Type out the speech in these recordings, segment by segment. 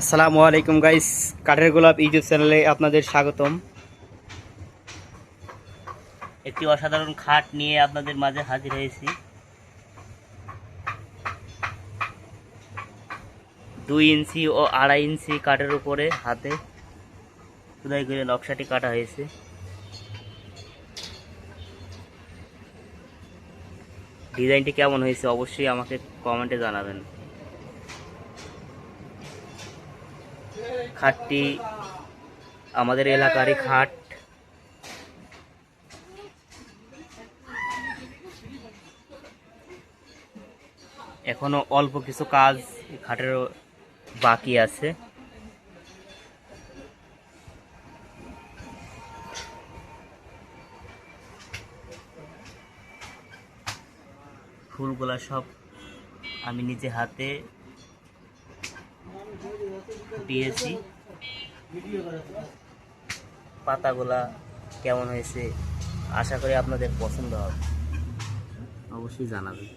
আসসালামু আলাইকুম গাইস কাঠের গোলাপ ইউটিউব চ্যানেলে আপনাদের স্বাগতম। একটি অসাধারণ খাট নিয়ে আপনাদের মাঝে হাজির হয়েছি। দুই ইঞ্চি ও আড়াই ইঞ্চি কাঠের উপরে হাতে খুদাই করে নকশাটি কাটা হয়েছে। ডিজাইনটি কেমন হয়েছে অবশ্যই আমাকে কমেন্টে জানাবেন। খাটটি আমাদের এলাকারই খাট। এখনও অল্প কিছু কাজ এই খাটেরও বাকি আছে। ফুলগুলা সব আমি নিজে হাতে দিয়েছি পাতাগুলা কেমন হয়েছে? আশা করি আপনাদের পছন্দ হবে। অবশ্যই জানাবেন।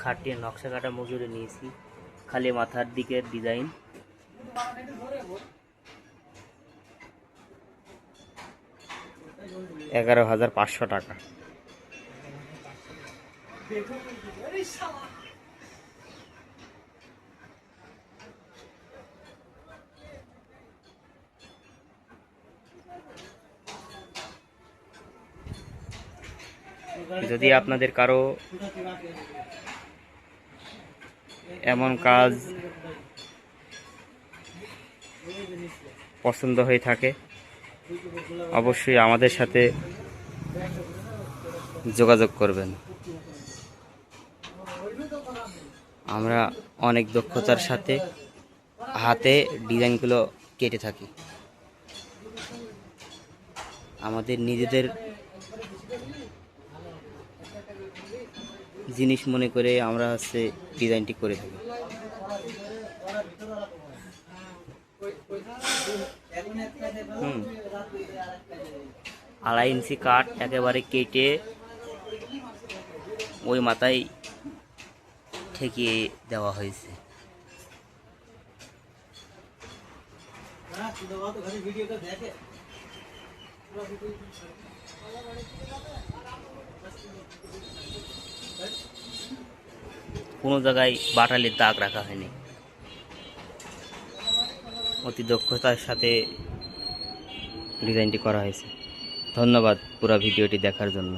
খাটিয়ে নকশা কাটা মজুরি নিয়েছি। খালি মাথার দিকের ডিজাইন এগারো হাজার পাঁচশো টাকা। যদি আপনাদের কারও এমন কাজ পছন্দ হয়ে থাকে অবশ্যই আমাদের সাথে যোগাযোগ করবেন। আমরা অনেক দক্ষতার সাথে হাতে ডিজাইনগুলো কেটে থাকি। আমাদের নিজেদের জিনিস মনে করে আমরা হচ্ছে ডিজাইনটি করে থাকি। আড়াই ইঞ্চি কাঠ একেবারে কেটে ওই মাথায় ঠেকিয়ে দেওয়া হয়েছে। কোনো জায়গায় বাটালির দাগ রাখা হয়নি। অতি দক্ষতার সাথে ডিজাইনটি করা হয়েছে। ধন্যবাদ পুরো ভিডিওটি দেখার জন্য।